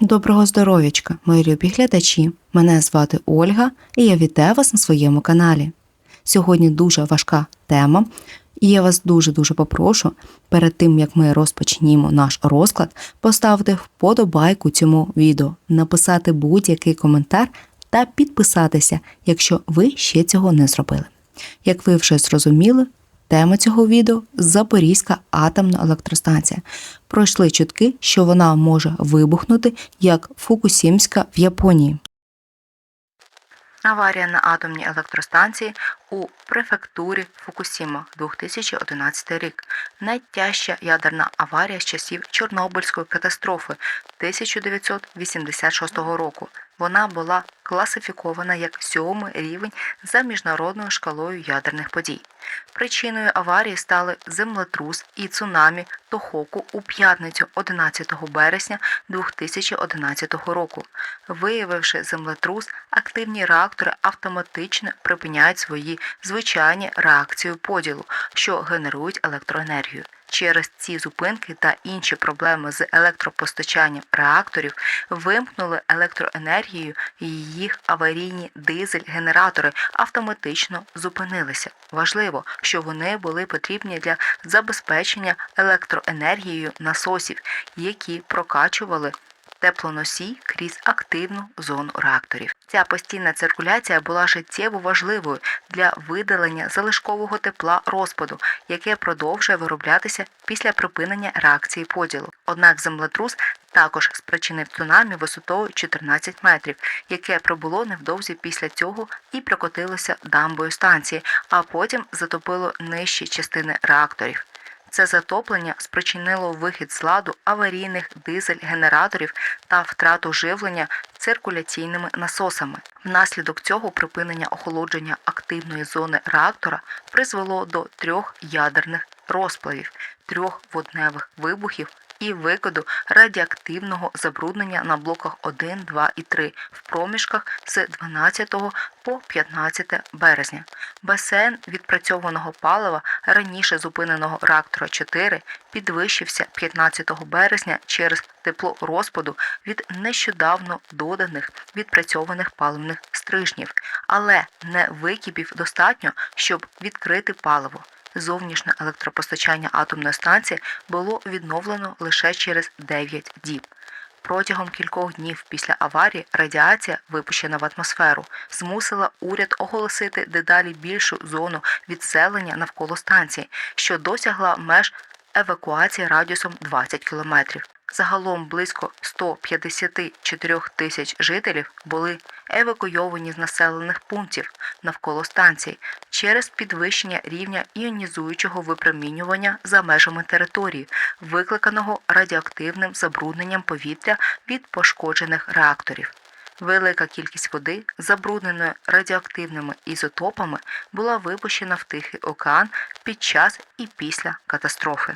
Доброго здоров'ячка, мої любі глядачі! Мене звати Ольга і я вітаю вас на своєму каналі. Сьогодні дуже важка тема, і я вас дуже-дуже попрошу перед тим, як ми розпочнімо наш розклад, поставити вподобайку цьому відео, написати будь-який коментар та підписатися, якщо ви ще цього не зробили. Як ви вже зрозуміли, Тема цього відео Запорізька атомна електростанція. Пройшли чутки, що вона може вибухнути як Фукусімська в Японії. Аварія на атомній електростанції у префектурі Фукусіма 2011 рік. Найтяжча ядерна аварія з часів Чорнобильської катастрофи 1986 року. Вона була класифікована як сьомий рівень за міжнародною шкалою ядерних подій. Причиною аварії стали землетрус і цунамі Тохоку у п'ятницю 11 березня 2011 року. Виявивши землетрус, активні реактори автоматично припиняють свої звичайні реакції поділу, що генерують електроенергію. Через ці зупинки та інші проблеми з електропостачанням реакторів вимкнули електроенергію і їх аварійні дизель-генератори автоматично зупинилися. Важливо, що вони були потрібні для забезпечення електроенергією насосів, які прокачували теплоносій крізь активну зону реакторів. Ця постійна циркуляція була життєво важливою для видалення залишкового тепла розпаду, яке продовжує вироблятися після припинення реакції поділу. Однак землетрус також спричинив цунамі висотою 14 метрів, яке пробуло невдовзі після цього і прокотилося дамбою станції, а потім затопило нижчі частини реакторів. Це затоплення спричинило вихід з ладу аварійних дизель-генераторів та втрату живлення циркуляційними насосами. Внаслідок цього припинення охолодження активної зони реактора призвело до трьох ядерних розплавів, трьох водневих вибухів і викиду радіоактивного забруднення на блоках 1, 2 і 3 в проміжках з 12 по 15 березня. Басейн відпрацьованого палива раніше зупиненого реактора 4 підвищився 15 березня через тепло розпаду від нещодавно доданих відпрацьованих паливних стрижнів, але не википів достатньо, щоб відкрити паливо. Зовнішнє електропостачання атомної станції було відновлено лише через 9 діб. Протягом кількох днів після аварії радіація, випущена в атмосферу, змусила уряд оголосити дедалі більшу зону відселення навколо станції, що досягла меж евакуації радіусом 20 кілометрів. Загалом близько 154 тисяч жителів були евакуйовані з населених пунктів навколо станцій через підвищення рівня іонізуючого випромінювання за межами території, викликаного радіоактивним забрудненням повітря від пошкоджених реакторів. Велика кількість води, забрудненої радіоактивними ізотопами, була випущена в Тихий океан під час і після катастрофи.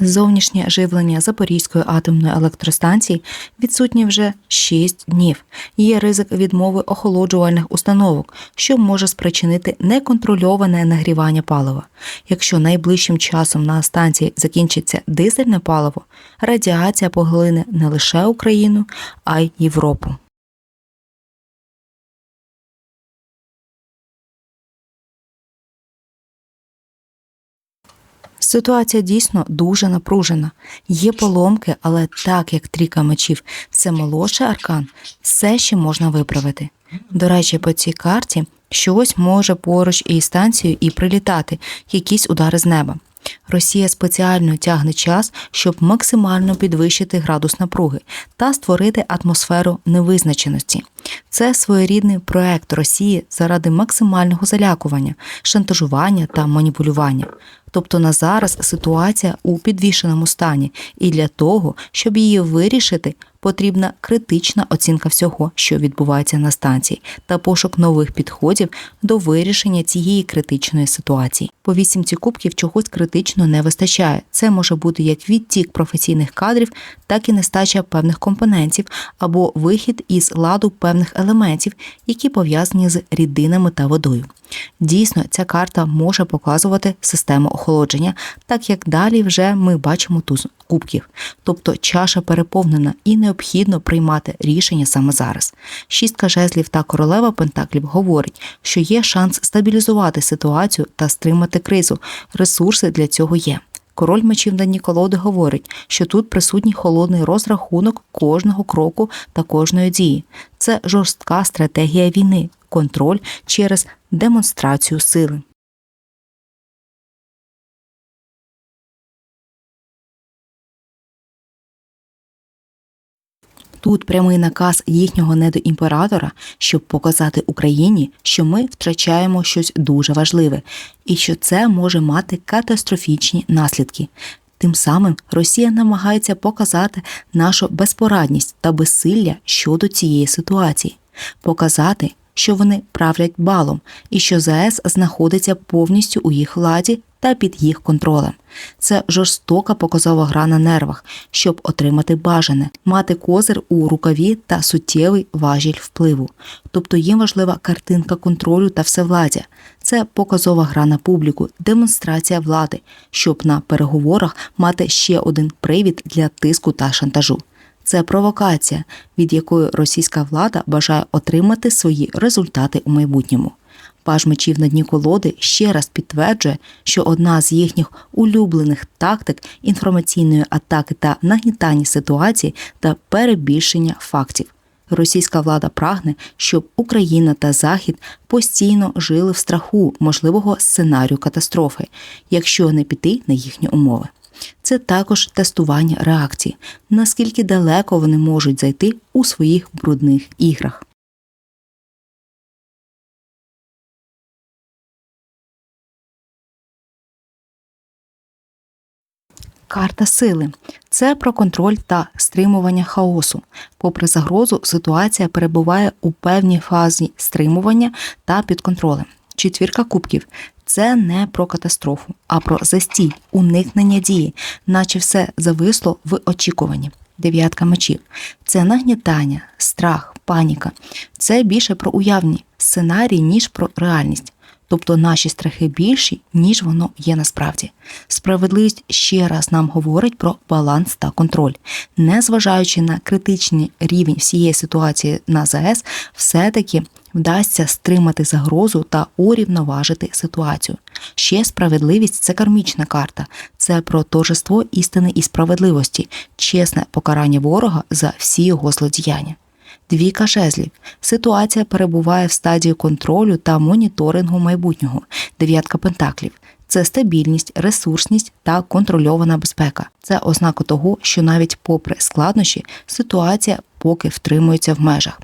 Зовнішнє живлення Запорізької атомної електростанції відсутнє вже 6 днів. Є ризик відмови охолоджувальних установок, що може спричинити неконтрольоване нагрівання палива. Якщо найближчим часом на станції закінчиться дизельне паливо, радіація поглине не лише Україну, а й Європу. Ситуація дійсно дуже напружена. Є поломки, але так як трійка мечів це молодший аркан, все ще можна виправити. До речі, по цій карті щось може поруч із станцією і прилітати, якісь удари з неба. Росія спеціально тягне час, щоб максимально підвищити градус напруги та створити атмосферу невизначеності. Це своєрідний проект Росії заради максимального залякування, шантажування та маніпулювання. Тобто на зараз ситуація у підвішеному стані, і для того, щоб її вирішити, Потрібна критична оцінка всього, що відбувається на станції, та пошук нових підходів до вирішення цієї критичної ситуації. По вісімці кубків чогось критично не вистачає. Це може бути як відтік професійних кадрів, так і нестача певних компонентів або вихід із ладу певних елементів, які пов'язані з рідинами та водою. Дійсно, ця карта може показувати систему охолодження, так як далі вже ми бачимо туз кубків, тобто чаша переповнена і необхідно приймати рішення саме зараз. Шістка жезлів та королева пентаклів говорить, що є шанс стабілізувати ситуацію та стримати кризу. Ресурси для цього є. Король мечів на колоди говорить, що тут присутній холодний розрахунок кожного кроку та кожної дії. Це жорстка стратегія війни, контроль через демонстрацію сили. Тут прямий наказ їхнього недоімператора, щоб показати Україні, що ми втрачаємо щось дуже важливе, і що це може мати катастрофічні наслідки. Тим самим Росія намагається показати нашу безпорадність та безсилля щодо цієї ситуації, показати, що вони правлять балом і що ЗАЕС знаходиться повністю у їх владі та під їх контролем. Це жорстока показова гра на нервах, щоб отримати бажане, мати козир у рукаві та суттєвий важіль впливу. Тобто їм важлива картинка контролю та всевладдя. Це показова гра на публіку, демонстрація влади, щоб на переговорах мати ще один привід для тиску та шантажу. Це провокація, від якої російська влада бажає отримати свої результати у майбутньому. Паж мечів на дні колоди ще раз підтверджує, що одна з їхніх улюблених тактик інформаційної атаки та нагнітання ситуації та перебільшення фактів. Російська влада прагне, щоб Україна та Захід постійно жили в страху можливого сценарію катастрофи, якщо не піти на їхні умови. Це також тестування реакції, наскільки далеко вони можуть зайти у своїх брудних іграх. Карта сили це про контроль та стримування хаосу. Попри загрозу, ситуація перебуває у певній фазі стримування та під контролем. Четвірка кубків це не про катастрофу, а про застій, уникнення дії, наче все зависло в очікуванні. Дев'ятка мечів це нагнітання, страх, паніка. Це більше про уявні сценарії, ніж про реальність. Тобто наші страхи більші, ніж воно є насправді. Справедливість ще раз нам говорить про баланс та контроль. Незважаючи на критичний рівень всієї ситуації на ЗАЕС, все-таки вдасться стримати загрозу та урівноважити ситуацію. Ще справедливість це кармічна карта, це про торжество істини і справедливості, чесне покарання ворога за всі його злодіяння. Двійка кашезлі. Ситуація перебуває в стадії контролю та моніторингу майбутнього. Дев'ятка пентаклів. Це стабільність, ресурсність та контрольована безпека. Це ознака того, що навіть попри складнощі ситуація поки втримується в межах.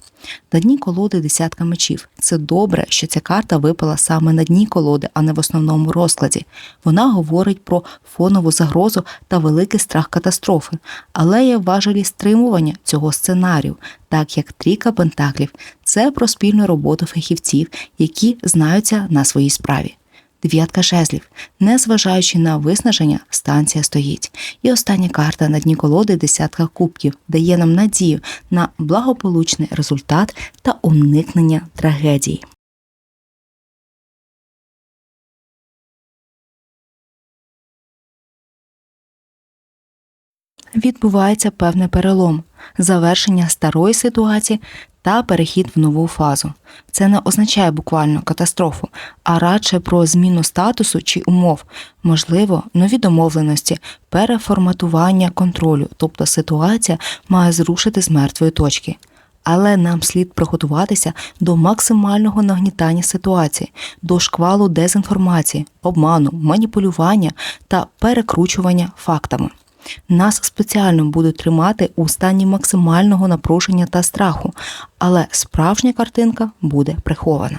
На дні колоди десятка мечів. Це добре, що ця карта випала саме на дні колоди, а не в основному розкладі. Вона говорить про фонову загрозу та великий страх катастрофи, але є важелі стримування цього сценарію, так як трійка пентаклів це про спільну роботу фахівців, які знаються на своїй справі дев'ятка жезлів. Незважаючи на виснаження, станція стоїть. І остання карта на дні колоди десятка кубків дає нам надію на благополучний результат та уникнення трагедії. Відбувається певний перелом, завершення старої ситуації та перехід в нову фазу. Це не означає буквально катастрофу, а радше про зміну статусу чи умов, можливо, нові домовленості, переформатування контролю, тобто ситуація має зрушити з мертвої точки. Але нам слід приготуватися до максимального нагнітання ситуації, до шквалу дезінформації, обману, маніпулювання та перекручування фактами. Нас спеціально будуть тримати у стані максимального напруження та страху, але справжня картинка буде прихована.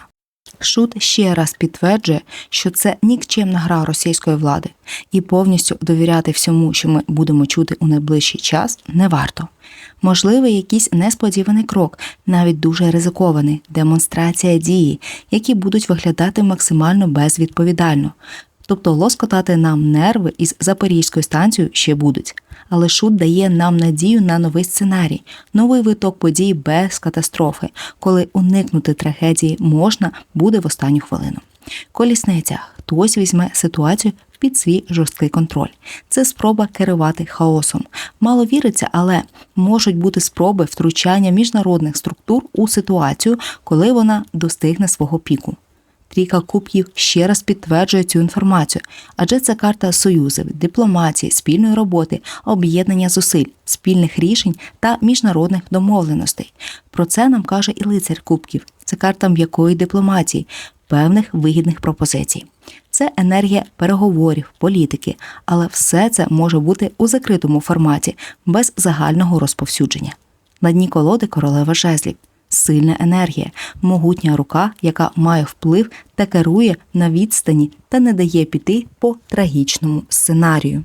Шут ще раз підтверджує, що це нікчемна гра російської влади, і повністю довіряти всьому, що ми будемо чути у найближчий час, не варто. Можливий якийсь несподіваний крок, навіть дуже ризикований, демонстрація дії, які будуть виглядати максимально безвідповідально. Тобто лоскотати нам нерви із Запорізькою станцією ще будуть. Але шут дає нам надію на новий сценарій, новий виток подій без катастрофи, коли уникнути трагедії можна буде в останню хвилину. Колісниця хтось візьме ситуацію під свій жорсткий контроль. Це спроба керувати хаосом. Мало віриться, але можуть бути спроби втручання міжнародних структур у ситуацію, коли вона достигне свого піку. Трійка кубків ще раз підтверджує цю інформацію, адже це карта союзів, дипломатії, спільної роботи, об'єднання зусиль, спільних рішень та міжнародних домовленостей. Про це нам каже і лицар кубків. Це карта м'якої дипломатії, певних вигідних пропозицій. Це енергія переговорів, політики, але все це може бути у закритому форматі, без загального розповсюдження. На дні колоди королева жезлів сильна енергія, могутня рука, яка має вплив та керує на відстані та не дає піти по трагічному сценарію.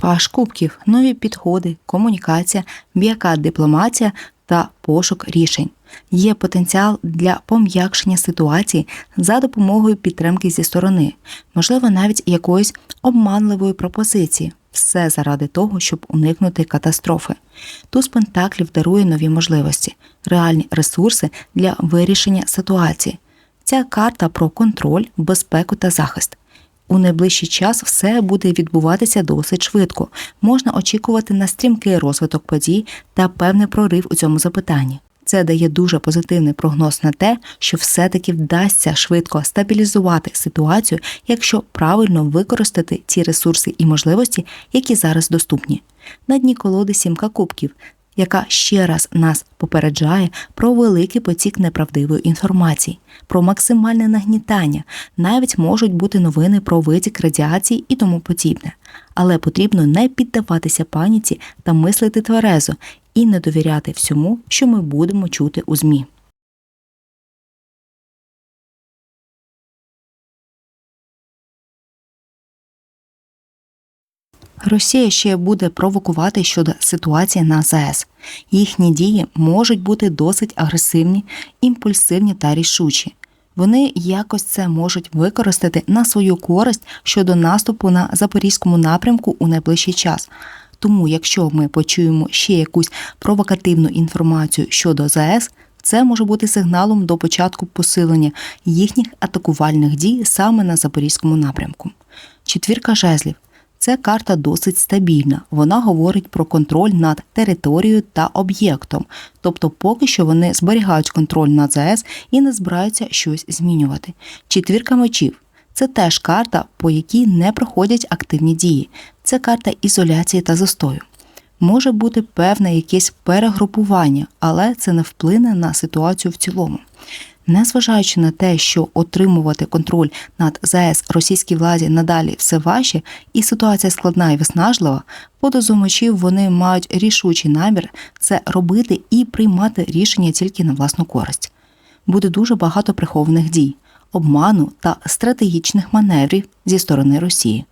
Паш кубків, нові підходи, комунікація, м'яка дипломатія та пошук рішень. Є потенціал для пом'якшення ситуації за допомогою підтримки зі сторони, можливо, навіть якоїсь обманливої пропозиції. Все заради того, щоб уникнути катастрофи. Туз Пентаклів дарує нові можливості, реальні ресурси для вирішення ситуації. Ця карта про контроль, безпеку та захист. У найближчий час все буде відбуватися досить швидко. Можна очікувати на стрімкий розвиток подій та певний прорив у цьому запитанні. Це дає дуже позитивний прогноз на те, що все-таки вдасться швидко стабілізувати ситуацію, якщо правильно використати ті ресурси і можливості, які зараз доступні. На дні колоди сімка кубків яка ще раз нас попереджає про великий потік неправдивої інформації, про максимальне нагнітання, навіть можуть бути новини про витік радіації і тому подібне. Але потрібно не піддаватися паніці та мислити тверезо і не довіряти всьому, що ми будемо чути у ЗМІ. Росія ще буде провокувати щодо ситуації на ЗАЕС. Їхні дії можуть бути досить агресивні, імпульсивні та рішучі. Вони якось це можуть використати на свою користь щодо наступу на запорізькому напрямку у найближчий час. Тому, якщо ми почуємо ще якусь провокативну інформацію щодо ЗАЕС, це може бути сигналом до початку посилення їхніх атакувальних дій саме на запорізькому напрямку. Четвірка жезлів це карта досить стабільна. Вона говорить про контроль над територією та об'єктом, тобто поки що вони зберігають контроль над ЗАЕС і не збираються щось змінювати. Четвірка мечів. Це теж карта, по якій не проходять активні дії. Це карта ізоляції та застою. Може бути певне якесь перегрупування, але це не вплине на ситуацію в цілому. Незважаючи на те, що отримувати контроль над ЗАЕС російській владі надалі все важче, і ситуація складна і виснажлива, подозумачів вони мають рішучий намір це робити і приймати рішення тільки на власну користь. Буде дуже багато прихованих дій, обману та стратегічних маневрів зі сторони Росії.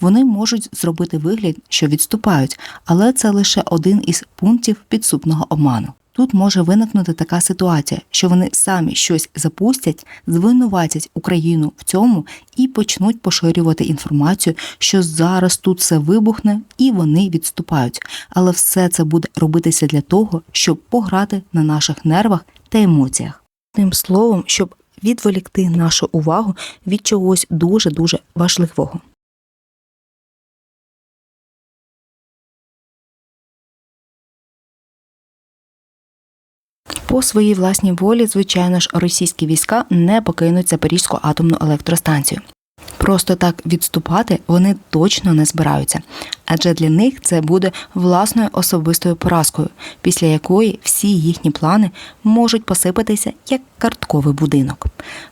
Вони можуть зробити вигляд, що відступають, але це лише один із пунктів підсупного обману. Тут може виникнути така ситуація, що вони самі щось запустять, звинуватять Україну в цьому і почнуть поширювати інформацію, що зараз тут все вибухне, і вони відступають. Але все це буде робитися для того, щоб пограти на наших нервах та емоціях. Тим словом, щоб відволікти нашу увагу від чогось дуже дуже важливого. По своїй власній волі, звичайно ж, російські війська не покинуть Запорізьку атомну електростанцію. Просто так відступати вони точно не збираються, адже для них це буде власною особистою поразкою, після якої всі їхні плани можуть посипатися як картковий будинок.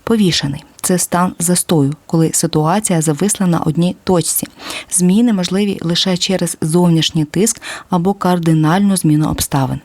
Повішений це стан застою, коли ситуація зависла на одній точці. Зміни можливі лише через зовнішній тиск або кардинальну зміну обставин.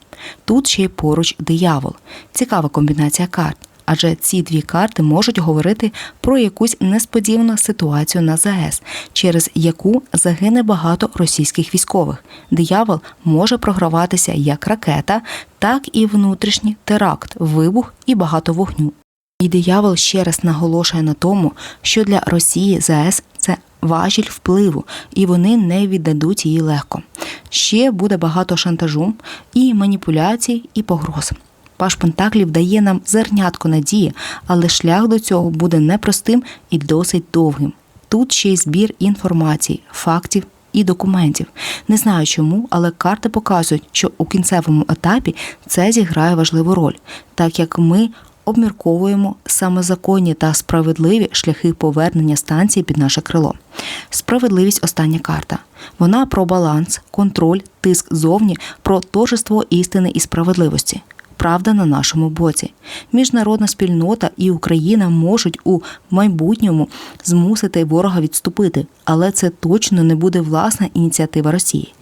Тут ще й поруч диявол. Цікава комбінація карт. Адже ці дві карти можуть говорити про якусь несподівану ситуацію на ЗАЕС, через яку загине багато російських військових. Диявол може програватися як ракета, так і внутрішній теракт, вибух і багато вогню. І диявол ще раз наголошує на тому, що для Росії ЗАЕС це важіль впливу, і вони не віддадуть її легко. Ще буде багато шантажу, і маніпуляцій, і погроз. Паш Пентаклів дає нам зернятко надії, але шлях до цього буде непростим і досить довгим. Тут ще й збір інформації, фактів і документів. Не знаю чому, але карти показують, що у кінцевому етапі це зіграє важливу роль, так як ми обмірковуємо саме законні та справедливі шляхи повернення станції під наше крило. Справедливість остання карта. Вона про баланс, контроль, тиск зовні, про торжество істини і справедливості. Правда на нашому боці. Міжнародна спільнота і Україна можуть у майбутньому змусити ворога відступити, але це точно не буде власна ініціатива Росії.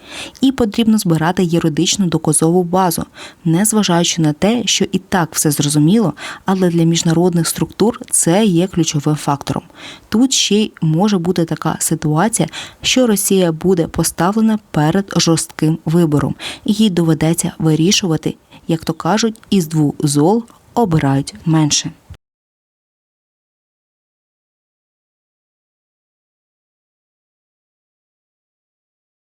І потрібно збирати юридичну доказову базу, незважаючи на те, що і так все зрозуміло, але для міжнародних структур це є ключовим фактором. Тут ще й може бути така ситуація, що Росія буде поставлена перед жорстким вибором, і їй доведеться вирішувати як то кажуть, із двох зол обирають менше.